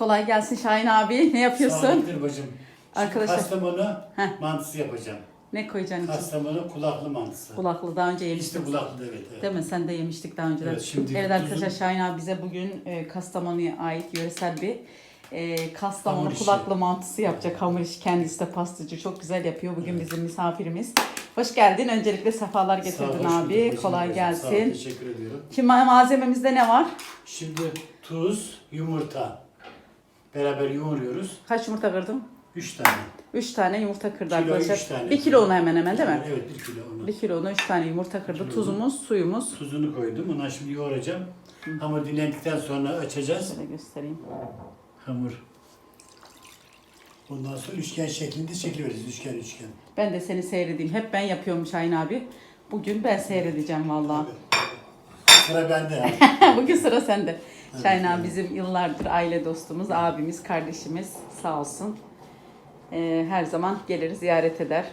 Kolay gelsin Şahin abi. Ne yapıyorsun? Sağlıktır bacım. Şimdi Arkadaşlar- Kastamonu Heh. mantısı yapacağım. Ne koyacaksın için? Kastamonu kulaklı mantısı. Kulaklı daha önce İşte yemiştik. kulaklı evet. evet. Değil mi? Sen de yemiştik daha önceden. Evet, şimdi evet arkadaşlar Şahin abi bize bugün e, Kastamonu'ya ait yöresel bir e, Kastamonu Hamur işi. kulaklı mantısı yapacak. Hamur işi kendisi de pastacı. Çok güzel yapıyor. Bugün bizim misafirimiz. Hoş geldin. Öncelikle sefalar Sağ getirdin hoş abi. bulduk Kolay bacım. Sağ ol, gelsin. teşekkür ediyorum. Şimdi ma- malzememizde ne var? Şimdi tuz, yumurta. Beraber yoğuruyoruz. Kaç yumurta kırdım? 3 tane. 3 tane yumurta kırdı Kilo arkadaşlar. üç tane. 1 kilo unu hemen hemen değil mi? Evet 1 kilo unu. 1 kilo unu 3 tane yumurta kırdı. kilo Tuzumuz, suyumuz. Tuzunu koydum. Ona şimdi yoğuracağım. Hamur dinlendikten sonra açacağız. Şöyle göstereyim. Hamur. Ondan sonra üçgen şeklinde şekil vereceğiz. Üçgen üçgen. Ben de seni seyredeyim. Hep ben yapıyorum Şahin abi. Bugün ben seyredeceğim vallahi. Sıra bende. Bugün sıra sende. Şahin abi bizim yıllardır aile dostumuz, abimiz, kardeşimiz sağ olsun. Ee, her zaman gelir ziyaret eder.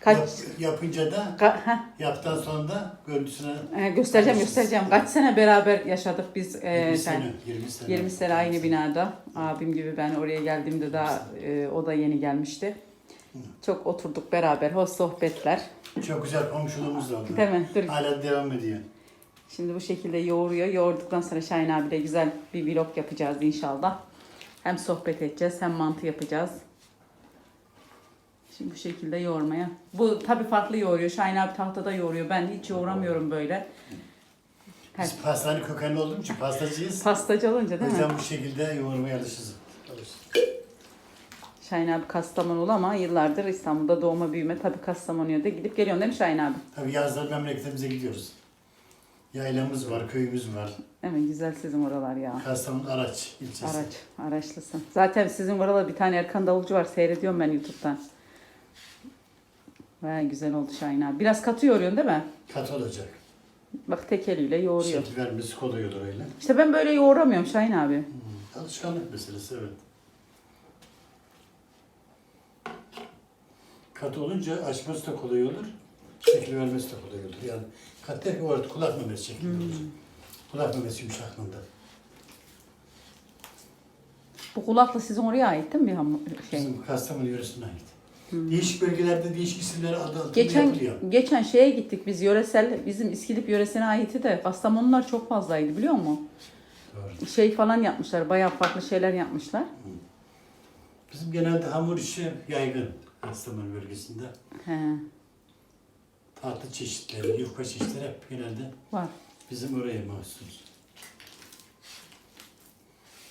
Kaç Yap, yapınca da Ka- heh, yaptıktan sonra da görüntüsüne e, göstereceğim göstereceğim. Kaç sene beraber yaşadık biz. e, 20 sen- sene. 20 sene. 20 sene aynı binada. Abim gibi ben oraya geldiğimde daha e, o da yeni gelmişti. Çok oturduk beraber, hoş sohbetler. Çok güzel komşuluğumuz da oldu. Değil mi? Dur. Hala devam ediyor. Şimdi bu şekilde yoğuruyor. Yoğurduktan sonra Şahin abiyle güzel bir vlog yapacağız inşallah. Hem sohbet edeceğiz hem mantı yapacağız. Şimdi bu şekilde yoğurmaya. Bu tabii farklı yoğuruyor. Şahin abi tahtada yoğuruyor. Ben hiç yoğuramıyorum böyle. Evet. Biz pastane kökenli olduğum için pastacıyız. Pastacı olunca O değil mi? yüzden bu şekilde yoğurmaya alışırız. Şahin abi Kastamonulu ama yıllardır İstanbul'da doğma büyüme. Tabii Kastamonu'ya da gidip geliyorsun değil mi Şahin abi? Tabii yazları memleketimize gidiyoruz. Yaylamız var, köyümüz var. Evet güzel sizin oralar ya. Kastamonu Araç ilçesi. Araç, araçlısın. Zaten sizin oralarda bir tane Erkan Davulcu var. Seyrediyorum ben YouTube'dan. Vay güzel oldu Şahin abi. Biraz katı yoğuruyorsun değil mi? Kat olacak. Bak tek eliyle yoğuruyor. Şekil vermesi kolay olur öyle. İşte ben böyle yoğuramıyorum Şahin abi. Hmm, Alışkanlık meselesi evet. Katı olunca açması da kolay olur. Şekil vermesi de kolay olur. Yani derken orada kulak memesi şeklinde Hmm. olur. Kulak memesi yumuşaklığında. Bu kulaklı sizin oraya ait değil mi bir hamur şey? Bizim Kastamonu yöresine ait. Değişik bölgelerde değişik isimler adı altında Geçen yapılıyor. geçen şeye gittik biz yöresel bizim İskilip yöresine aitti de Kastamonular çok fazlaydı biliyor musun? Doğru. Şey falan yapmışlar. Bayağı farklı şeyler yapmışlar. Bizim genelde hamur işi yaygın Kastamonu bölgesinde. He, Tatlı çeşitleri, yufka çeşitleri hep genelde var. bizim oraya mahsus.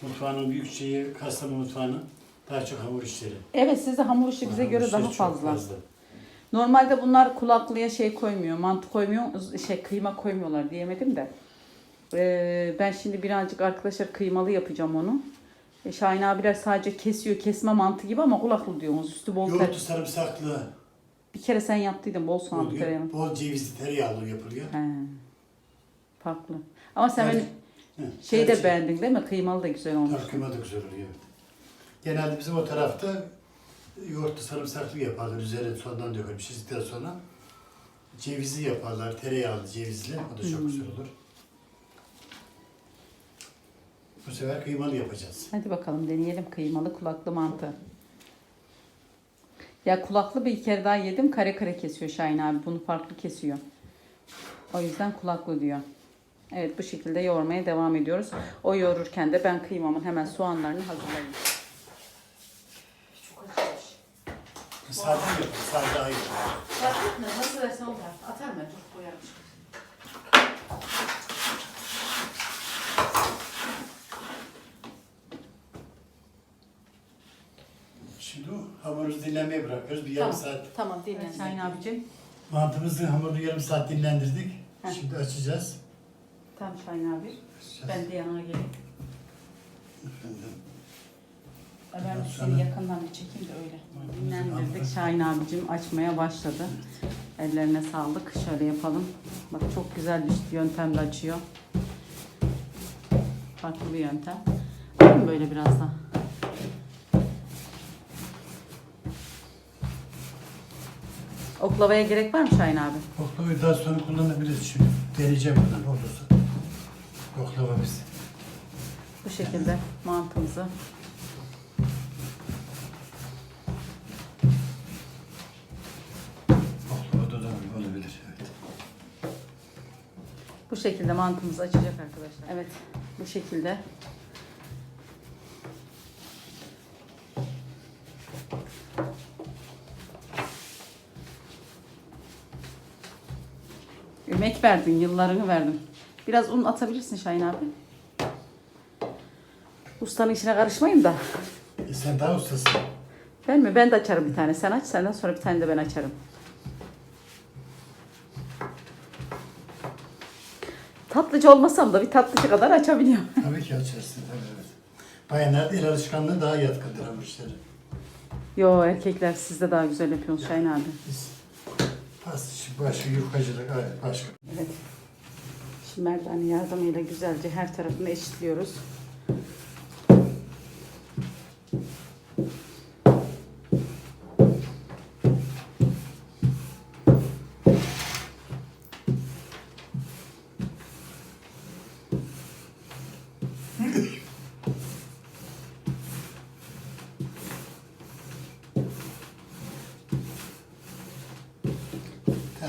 Mutfağının büyük şeyi Kastamonu mutfağının daha çok hamur işleri. Evet sizde hamur işi bize Hamur göre işleri daha çok fazla. Normalde bunlar kulaklıya şey koymuyor, mantı koymuyor, şey kıyma koymuyorlar diyemedim de. Ee, ben şimdi birazcık arkadaşlar kıymalı yapacağım onu. E, Şahin abiler sadece kesiyor, kesme mantı gibi ama kulaklı diyorsunuz. Üstü bol ter. Yoğurtlu sarımsaklı Bir kere sen yaptıydın bol soğanlı tereyağı. Bol cevizli tereyağlı yapılıyor. He. Farklı. Ama sen benim Hı, şeyi de tercih. beğendin değil mi? Kıymalı da güzel olmuş. Tabii kıyma da güzel oluyor. Genelde bizim o tarafta yoğurtlu sarımsaklı yaparlar. Üzerine sonradan dökülüp pişirdikten sonra cevizli yaparlar. Tereyağlı cevizli. O da çok Hmm. güzel olur. Bu sefer kıymalı yapacağız. Hadi bakalım deneyelim kıymalı kulaklı mantı. Ya kulaklı bir kere daha yedim kare kare kesiyor Şahin abi. Bunu farklı kesiyor. O yüzden kulaklı diyor. Evet bu şekilde yoğurmaya devam ediyoruz. O yoğururken de ben kıymamın hemen soğanlarını hazırlayayım. Sade mi? Sade ayıp. Fark etmez. Nasıl versen o Atar mı? Dur koyarım. Şimdi hamurumuzu dinlenmeye bırakıyoruz. Bir yarım Tamam. saat. Tamam dinle Şahin abicim. Mantımızı hamurunu yarım saat dinlendirdik. Heh. Şimdi açacağız. Tamam Şahin abi. Ben de yanına geleyim. Ben Ondan seni sonra- yakından bir çekeyim de öyle. Dinlendirdik. Şahin abicim açmaya başladı. Ellerine sağlık. Şöyle yapalım. Bak çok güzel bir yöntemle açıyor. Farklı bir yöntem. Alayım böyle biraz da? Oklavaya gerek var mı Şahin abi? Oklavayı daha sonra kullanabiliriz şimdi. Deneyeceğim buradan olursa. Oklava biz. Bu şekilde mantımızı. Oh, o da olabilir. Evet. Bu şekilde mantımızı açacak arkadaşlar. Evet bu şekilde. Emek verdin, yıllarını verdin. Biraz un atabilirsin Şahin abi. Ustanın işine karışmayayım da. E sen daha ustasın. Ben mi? Ben de açarım bir tane. Sen aç, senden sonra bir tane de ben açarım. Tatlıcı olmasam da bir tatlıcı kadar açabiliyorum. Tabii ki açarsın. Tabii evet. Bayanlar el alışkanlığı daha yatkındır bu işlere. Yo erkekler siz de daha güzel yapıyorsunuz Şahin abi. Biz pastacı, başka yufkacılık, başka. Evet. Şimdi merdane yardımıyla güzelce her tarafını eşitliyoruz.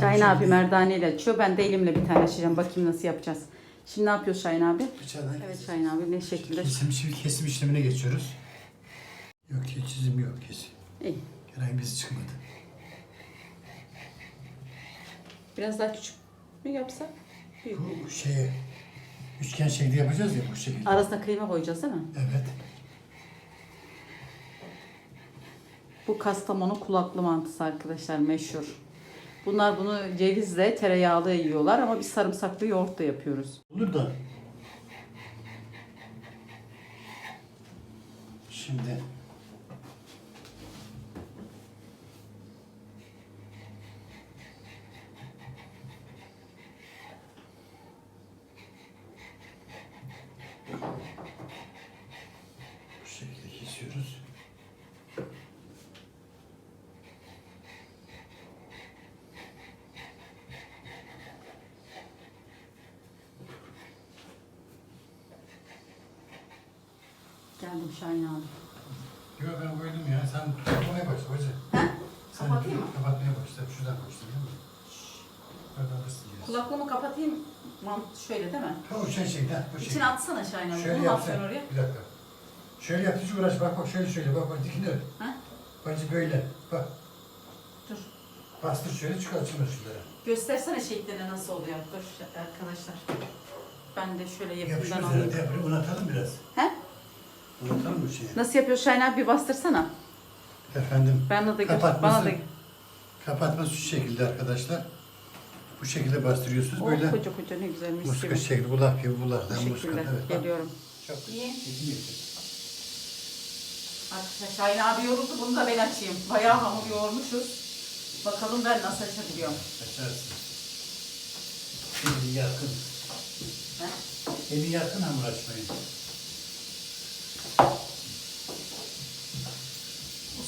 Şahin abi merdaneyle açıyor. Ben de elimle bir tane açacağım. Bakayım nasıl yapacağız. Şimdi ne yapıyor Şahin abi? Bıçağdan Evet Şahin abi ne şekilde? Kesim, şimdi kesim işlemine geçiyoruz. Yok ki çizim yok kesim. İyi. Herhangi birisi çıkmadı. Biraz daha küçük mü yapsak? Büyük? Bu şeye üçgen şekli yapacağız ya bu şekilde. Arasına kıyma koyacağız değil mi? Evet. Bu Kastamonu kulaklı mantısı arkadaşlar meşhur. Bunlar bunu cevizle, tereyağlı yiyorlar ama biz sarımsaklı yoğurt da yapıyoruz. Olur da. Şimdi bu şekilde kesiyoruz. Geldim Şahin abi. Yok ben koydum ya. Sen kapatmaya başla hoca. He? Sen Kapatayım mı? Kapatmaya başla. Şuradan başla değil mi? Oradan. Kulaklığımı kapatayım. Mant şöyle değil mi? O şey şey. Ha, o şey. İçine atsana Şahin abi. Şöyle Bunu oraya. Bir dakika. Şöyle yap hiç uğraş bak bak şöyle şöyle bak bak dikine. Ha? Bence böyle bak. Dur. Bastır şöyle çıkar şunları şunları. Göstersene şeklini nasıl oluyor. Dur arkadaşlar. Ben de şöyle yakından Yapışmaz alayım. yapalım. Unatalım biraz. He? Unatalım bu şeyi. Nasıl yapıyor Şahin abi bir bastırsana. Efendim Bana da gör. Kapatması. Bana da kapatması şu şekilde arkadaşlar. Bu şekilde bastırıyorsunuz. Oh, Böyle koca koca ne güzel mis muska gibi. şekli bulak gibi. Bu Yani muska şekilde evet. bak. geliyorum. Çok İyi. Arkadaşlar Şahin abi yoruldu bunu da ben açayım. Bayağı hamur yoğurmuşuz. Bakalım ben nasıl açabiliyorum. Açarsın. Eli yakın. He? Eli yakın hamur açmayı.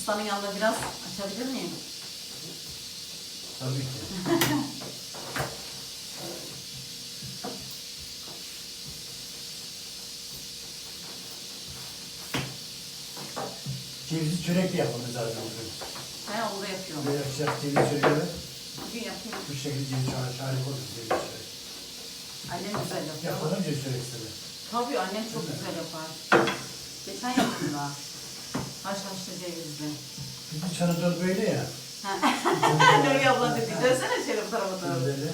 Ustanın yanında biraz açabilir miyim? Tabii ki. Cevizli çörek de yapmamız lazım bugün. He onu da yapıyorum. Böyle yapacağız ceviz çöreği. Bugün yapayım. Bu şekilde ceviz çörek harika olur ceviz çörek. Annem güzel yapıyor. Yapalım ceviz çörek size. Tabii annem çok güzel yapar. Geçen yaptım daha. Haşhaşlı cevizli. Bizim Çanadolu böyle ya. Nuri abla dedi. Dönsene şöyle bu tarafa doğru. Böyle.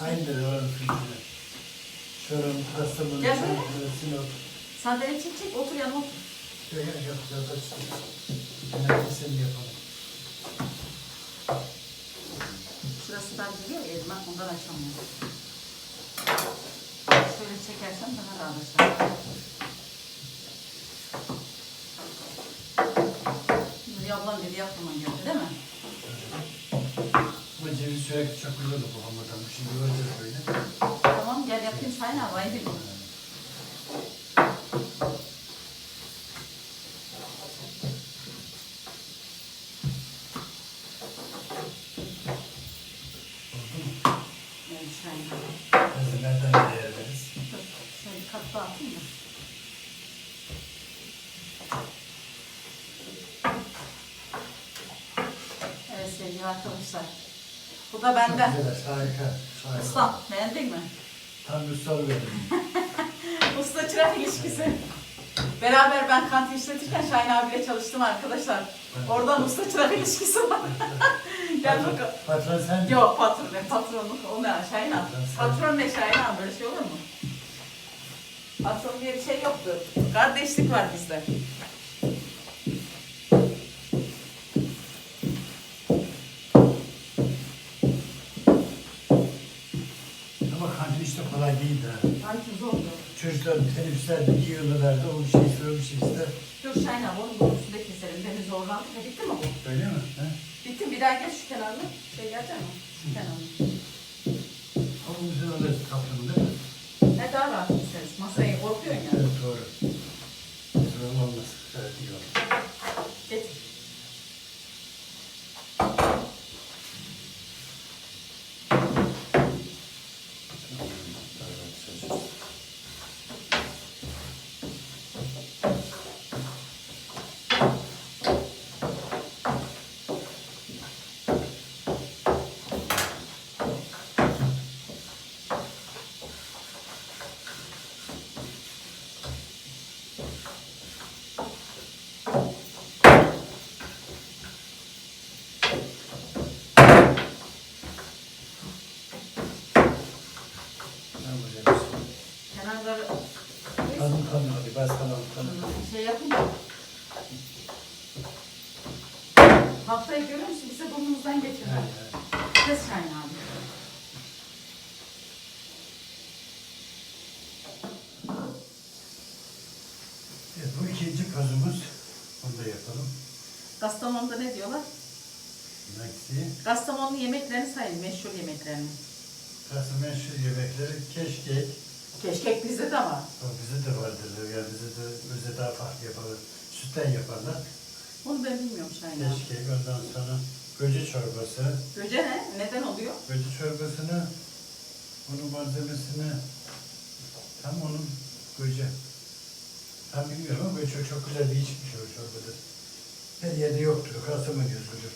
Aynı böyle oranın kültürü. Çorum, Kastamonu, Gel böyle. Çanakkale, Sinop. Sandalye çek çek otur yanıma otur. Böyle yapacağız açtık. Genelde seni yapalım. Şurası dar geliyor ya elime ondan açamıyorum. Şöyle çekersem daha rahat açarım. Nuri ablam dedi aklıma geldi değil mi? Bu ceviz güzel oldu bu hamurdan. Şimdi göreceğiz böyle. Tamam gel yapayım Şahin abi de nereden değer veririz? Dur şöyle bir kat daha atayım da. Arkadaşlar. Bu da benden. Çok güzel, harika. harika. Ustam beğendin mi? Tam bir soru verdim. Usta çırak ilişkisi. Beraber ben kantin işletirken Şahin abiyle çalıştım arkadaşlar. Oradan usta çırak ilişkisi var. Gel Patron- bakalım. Patron sen mi? Yok patron ne patronluk o ne Şahin abi. Patron ne Şahin abi böyle şey olur mu? Patron diye bir şey yoktu. Kardeşlik var bizde. Kantin işte kolay değil de. Kantin zordu. Çocuklar teneffüslerde yiyorlardı, o bir şey o bir şey ister. Dur Şahin abi onun borusunu da keselim. Deniz zorlandı. Bitti mi bu? Öyle mi? He? Bitti bir daha gel şu kenarına. Şey gelecek mi? Şu kenarına. Bu ikinci pazımız. Onu da yapalım. Kastamonu'da ne diyorlar? Maxi. Kastamonu yemeklerini sayın, meşhur yemeklerini. Kasım meşhur yemekleri keşkek. Keşkek bizde de var. O bize de vardır. Yani bize de bize daha farklı yaparlar. Sütten yaparlar. Onu ben bilmiyorum Şahin abi. Keşkek ondan sonra böce çorbası. Böce ne? Neden oluyor? Böce çorbasını onun malzemesini tam onun böce. Tam bilmiyorum ama çok, çok güzel bir şey o çorbada. Her yerde yoktur. Kastamonu özgüdür.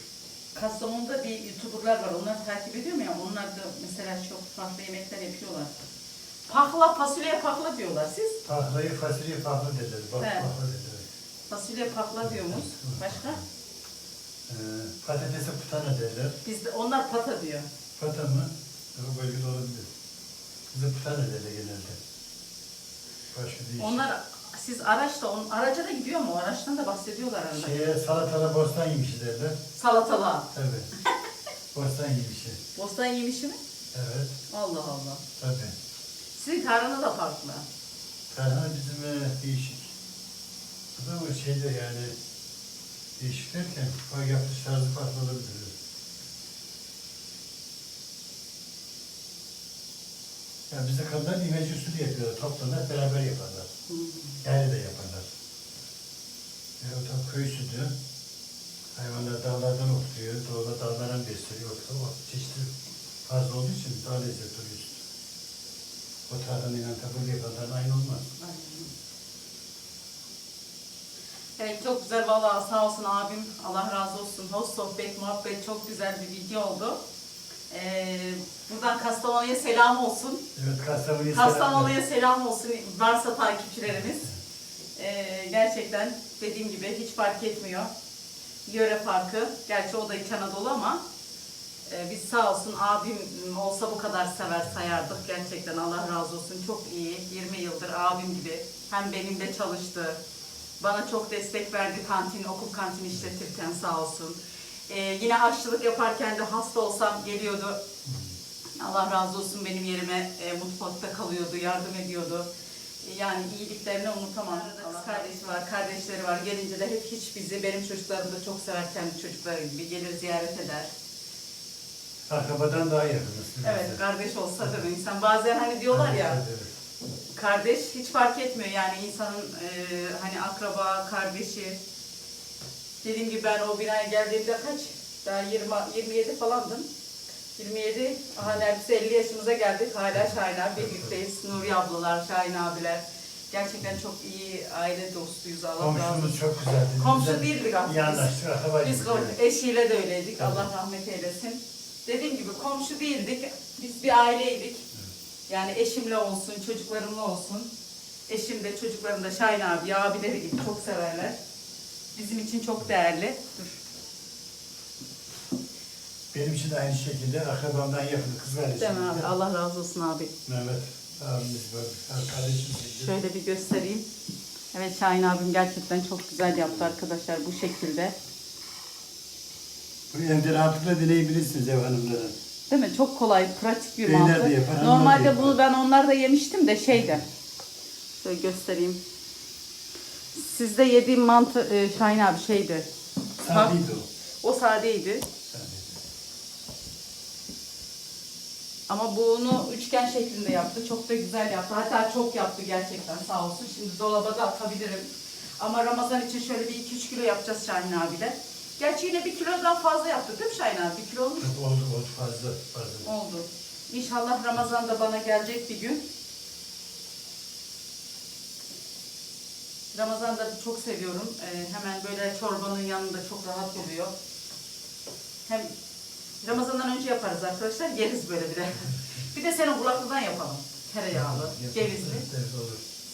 Kastamonu'da bir youtuberlar var. Onları takip ediyorum ya. Onlar da mesela çok farklı yemekler yapıyorlar. Pakla, fasulye pakla diyorlar siz. Pahlayı fasulye pahla derler. Bak He. pahla derler. Fasulye pakla diyoruz. Başka? Ee, patatese putana derler. Bizde onlar pata diyor. Pata mı? O bölgede olabilir. Bize putana derler genelde. Başka değişik. Onlar siz araçta, on, araca da gidiyor mu? O araçtan da bahsediyorlar arada. Şeye salatala bostan yemişi derler. Salatalığa. Tabii. bostan yemişi. Bostan yemişi mi? Evet. Allah Allah. Tabii. Sizin tarhana da farklı. Tarhana bizim e, değişik. Bu da o şeyde yani değişik derken yapış tarzı farklı olabilir. Ya bizde kadınlar imece usulü yapıyorlar. Toplanır beraber yaparlar. Yani de yaparlar. E, o da köy sütü. Hayvanlar dağlardan otluyor. Doğada dağlardan besliyor. O, o çeşitli fazla olduğu için daha lezzetli oluyor süt. O tarhanayla tabii yapanların aynı olmaz. Evet çok güzel valla sağ olsun abim Allah razı olsun. Hoş sohbet muhabbet çok güzel bir video oldu. Ee, buradan Kastamonu'ya selam olsun. Evet Kastamonu'ya Kastamonu'ya selam olsun varsa takipçilerimiz. Ee, gerçekten dediğim gibi hiç fark etmiyor. Yöre farkı. Gerçi o da İç Anadolu ama e, biz sağ olsun abim olsa bu kadar sever sayardık. Gerçekten Allah razı olsun. Çok iyi. 20 yıldır abim gibi hem benimle çalıştı. Bana çok destek verdi kantin, okul kantini işletirken sağ olsun. Ee, yine aşçılık yaparken de hasta olsam geliyordu. Allah razı olsun benim yerime e, mutfakta kalıyordu, yardım ediyordu. E, yani iyiliklerini unutamam. Kız kardeşi var, kardeşleri var. Gelince de hep hiç bizi, benim çocuklarım da çok sever kendi çocukları gibi gelir ziyaret eder. Akrabadan daha yakınız. Evet, kardeş olsa da insan bazen hani diyorlar ya, Evet, evet. kardeş hiç fark etmiyor yani insanın e, hani akraba, kardeşi. Dediğim gibi ben o binaya geldiğimde kaç? Daha 20, 27 falandım. 27, aha neredeyse 50 yaşımıza geldik. Hala Şahin abi birlikteyiz. Nuri ablalar, Şahin abiler. Gerçekten çok iyi aile dostuyuz. Allah razı olsun. Komşumuz çok güzeldi. Komşu değildik aslında. İyi anlaştık. Akrabaydık. Biz kom- eşiyle de öyleydik. Allah rahmet eylesin. Dediğim gibi komşu değildik. Biz bir aileydik. Yani eşimle olsun, çocuklarımla olsun. Eşim de çocuklarım da Şahin abi, abileri gibi çok severler. Bizim için çok değerli. Dur. Benim için de aynı şekilde akrabamdan yakın kız kardeşim. Değil mi abi? Allah razı olsun abi. Mehmet abimiz. Kardeşimiz. gibi. Şöyle bir göstereyim. Evet Şahin abim gerçekten çok güzel yaptı arkadaşlar bu şekilde. Bu evde rahatlıkla deneyebilirsiniz ev hanımları. Değil mi? Çok kolay, pratik bir Beyler mantı. de yapar, hanımlar da Normalde yapar. bunu ben onlarda yemiştim de şeyde. Şöyle göstereyim. Sizde yediğim mantı e, Şahin abi şeydi. Sadeydi o. O sadeydi. Sadeydi. Ama bunu üçgen şeklinde yaptı. Çok da güzel yaptı. Hatta çok yaptı gerçekten sağ olsun. Şimdi dolaba da atabilirim. Ama Ramazan için şöyle bir 2-3 kilo yapacağız Şahin abiyle. Gerçi yine bir kilodan fazla yaptık değil mi Şahin abi? Bir kilo olmuş oldu oldu fazla fazla. Oldu. İnşallah Ramazan'da bana gelecek bir gün. Ramazan'da çok seviyorum. Ee, hemen böyle çorbanın yanında çok rahat oluyor. Hem Ramazan'dan önce yaparız arkadaşlar. Yeriz böyle bir de. bir de senin kulaklıdan yapalım. Tereyağlı, cevizli.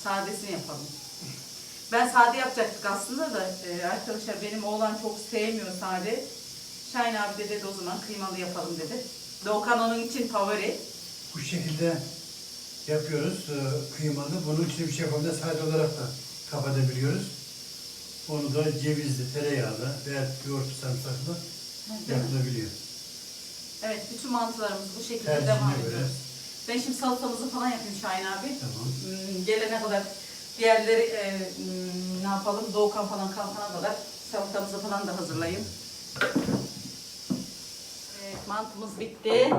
Sadesini yapalım. Ben sade yapacaktık aslında da e, arkadaşlar benim oğlan çok sevmiyor sade. Şahin abi de dedi o zaman kıymalı yapalım dedi. Doğukan onun için favori. Bu şekilde yapıyoruz e, kıymalı. Bunun için bir şey yapabiliriz. Sade olarak da kapatabiliyoruz. Onu da cevizli, tereyağlı veya yoğurtlu sarımsaklı yapılabiliyor. Evet bütün mantılarımız bu şekilde Tercihine devam göre. ediyoruz. Ben şimdi salatamızı falan yapayım Şahin abi. Tamam. Hmm, Gelene kadar diğerleri e, hmm, ne yapalım Doğukan falan kalkana kadar salatamızı falan da hazırlayayım. Evet, mantımız bitti. Evet.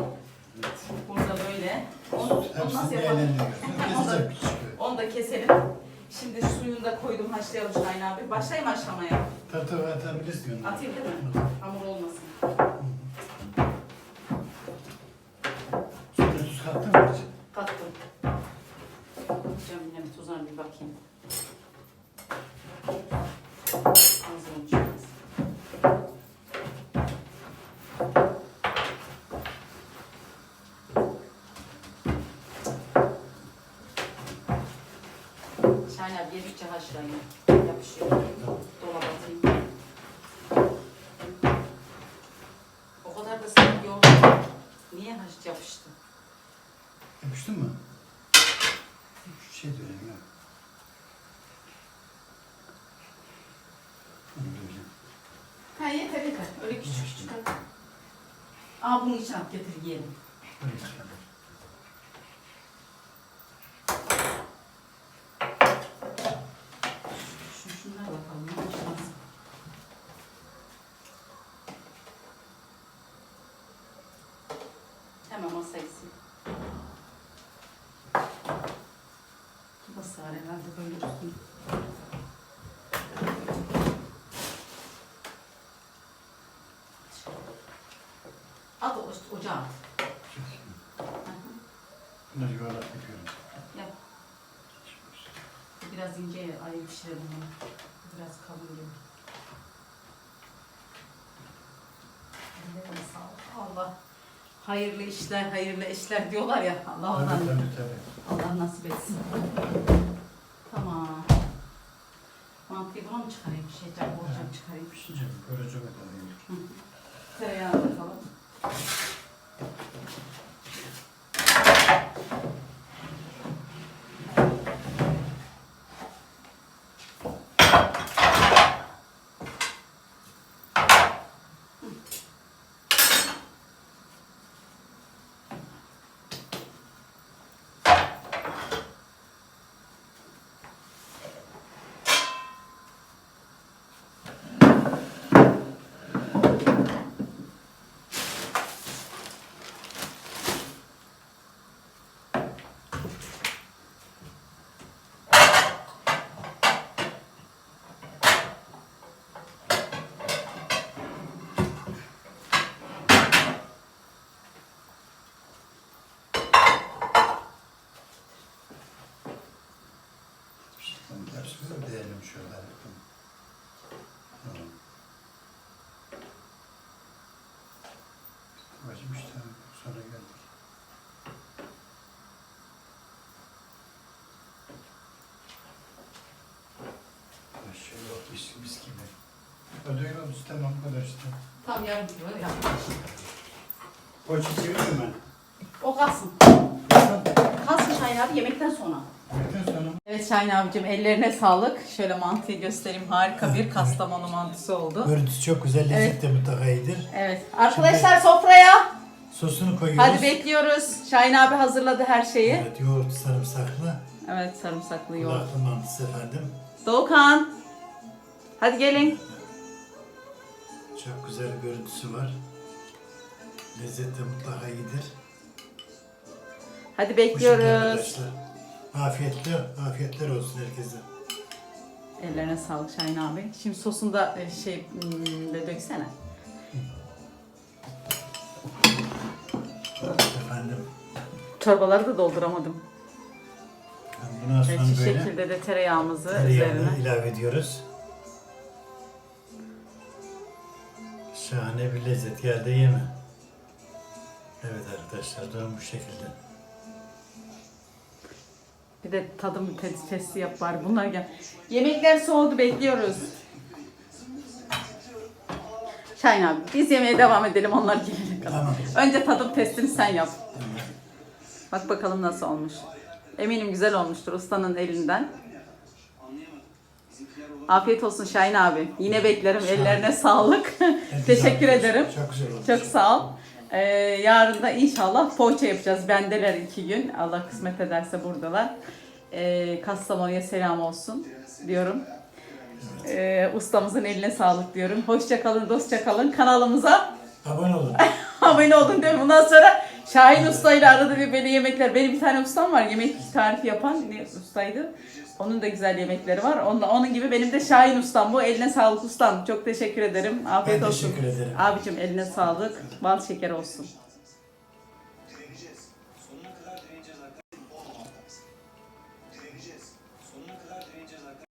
Burada böyle. Onu, onu nasıl Hepsini yapalım? Onu da-. Onu da keselim. Şimdi suyunu da koydum haşlayalım Şahin abi. Başlayayım haşlamaya. Tabii tabii atabilirsin onu. Atayım değil mi? Hamur olmasın. Sonra tuz kattın mı hiç? Kattım. Cem yine bir tuzuna bir bakayım. Abi yedikçe haşlayın. Yapışıyor. Dolaba atayım. O kadar da sık yoğurt. Niye haş yapıştı? Yapıştın mı? Şu şey döneyim ya. Onu döveceğim. Ha yeter yeter. Öyle küçük küçük at. Aa bunun içine at getir yiyelim. Öyle. Şu şunlara bakalım. Ne yapacağız? Sil. Nasıl herhalde böyle üstüne. At o ocağa at. Bunları yuvarlak yapıyorum. Yap. Biraz ince ayrı pişirelim onu. Biraz kalın gibi. Allah hayırlı işler, hayırlı işler diyorlar ya. Allah ondan, tabii tabii. Allah nasip etsin. Tamam. Mantıyı buna mı çıkarayım? Şeyden borcam çıkarayım. Pişince böyle çok önemli. Keselim şöyle. Tamam. Bacım işte sonra geldik. Şöyle bak mis, mis gibi. Olsun tamam kadar işte. Tam yarım kilo yapmış. O çiçeği ben. O kalsın. Kalsın abi yemekten sonra. Evet Şahin abicim ellerine sağlık. Şöyle mantıyı göstereyim. Harika bir kastamonu mantısı oldu. Görüntüsü çok güzel, lezzet de mutlaka iyidir. Evet. Arkadaşlar sofraya. Sosunu koyuyoruz. Hadi bekliyoruz. Şahin abi hazırladı her şeyi. Evet, yoğurt sarımsaklı. Evet sarımsaklı yoğurt. Kulaklı mantısı efendim. Doğukan. Hadi gelin. Çok güzel görüntüsü var. Lezzet de mutlaka iyidir. Hadi şekilde bekliyoruz. arkadaşlar. Afiyetli, afiyetler olsun herkese. Ellerine sağlık Şahin abi. Şimdi sosunu da e, şey hmm, de döksene. Efendim. Çorbaları da dolduramadım. Bundan sonra Evet, şu böyle şekilde de tereyağımızı tereyağını üzerine. ilave ediyoruz. Şahane bir lezzet geldi yeme. Evet arkadaşlar durum bu şekilde. Bir de tadım test, testi yap bari. Bunlar gel. Yemekler soğudu bekliyoruz. Şahin abi biz yemeğe devam edelim onlar gelene kadar. Tamam. Önce tadım testini sen yap. Bak bakalım nasıl olmuş. Eminim güzel olmuştur ustanın elinden. Afiyet olsun Şahin abi. Yine beklerim. Ellerine sağlık. Teşekkür ederim. Çok güzel olmuş. Çok sağ ol. Ee, yarın da inşallah poğaça yapacağız. Bendeler iki gün. Allah kısmet ederse buradalar. Ee, Kastamonu'ya selam olsun diyorum. Ee, ustamızın eline sağlık diyorum. Hoşça kalın, dostça kalın. Kanalımıza Abone olun. abone olun diyorum. Bundan sonra Şahin Usta ile arada bir böyle yemekler. Benim bir tane ustam var yemek tarifi yapan ne ustaydı. Onun da güzel yemekleri var. Onun, onun gibi benim de Şahin ustam bu. Eline sağlık ustam. Çok teşekkür ederim. Afiyet Ben olsun. teşekkür ederim. Abicim eline sağlık. Bal şeker olsun.